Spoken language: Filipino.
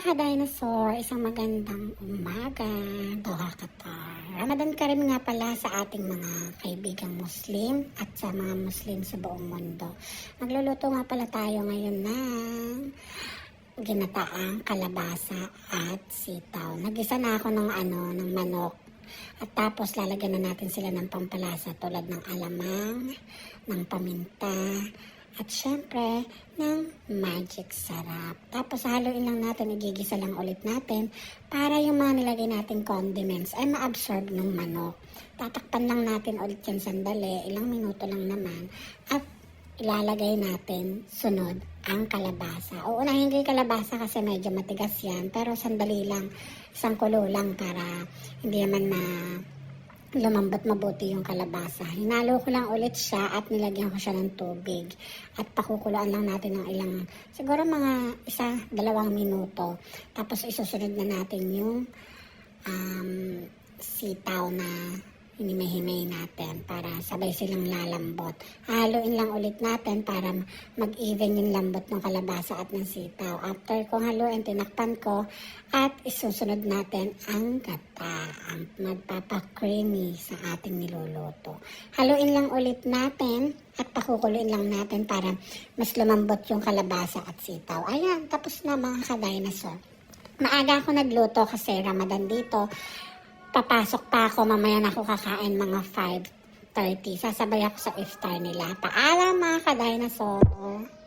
mga ka-dinosaur, isang magandang umaga, Doha Qatar. Ramadan Karim nga pala sa ating mga kaibigang Muslim at sa mga Muslim sa buong mundo. Nagluluto nga pala tayo ngayon ng ginataang kalabasa at sitaw. Nagisa na ako ng ano, ng manok. At tapos lalagyan na natin sila ng pampalasa tulad ng alamang, ng paminta, at syempre, ng magic sarap. Tapos haluin lang natin, igigisa lang ulit natin para yung mga nilagay nating condiments ay ma-absorb ng manok. Tatakpan lang natin ulit yan sandali, ilang minuto lang naman. At ilalagay natin sunod ang kalabasa. Uunahin ko yung kalabasa kasi medyo matigas yan. Pero sandali lang, isang kulo lang para hindi naman ma lumambot mabuti yung kalabasa. Hinalo ko lang ulit siya at nilagyan ko siya ng tubig. At pakukuluan lang natin ng ilang, siguro mga isa, dalawang minuto. Tapos isusunod na natin yung um, sitaw na hinimay-himay natin para sabay silang lalambot. Haluin lang ulit natin para mag-even yung lambot ng kalabasa at ng sitaw. After ko haluin, tinakpan ko at isusunod natin ang gata, ang magpapa-creamy sa ating niluluto. Haluin lang ulit natin at pakukuluin lang natin para mas lumambot yung kalabasa at sitaw. Ayan, tapos na mga ka-dinosaur. Maaga ako nagluto kasi Ramadan dito papasok pa ako, mamaya na ako kakain mga 5.30. Sasabay ako sa iftar nila. Paalam mga ka-dinosaur!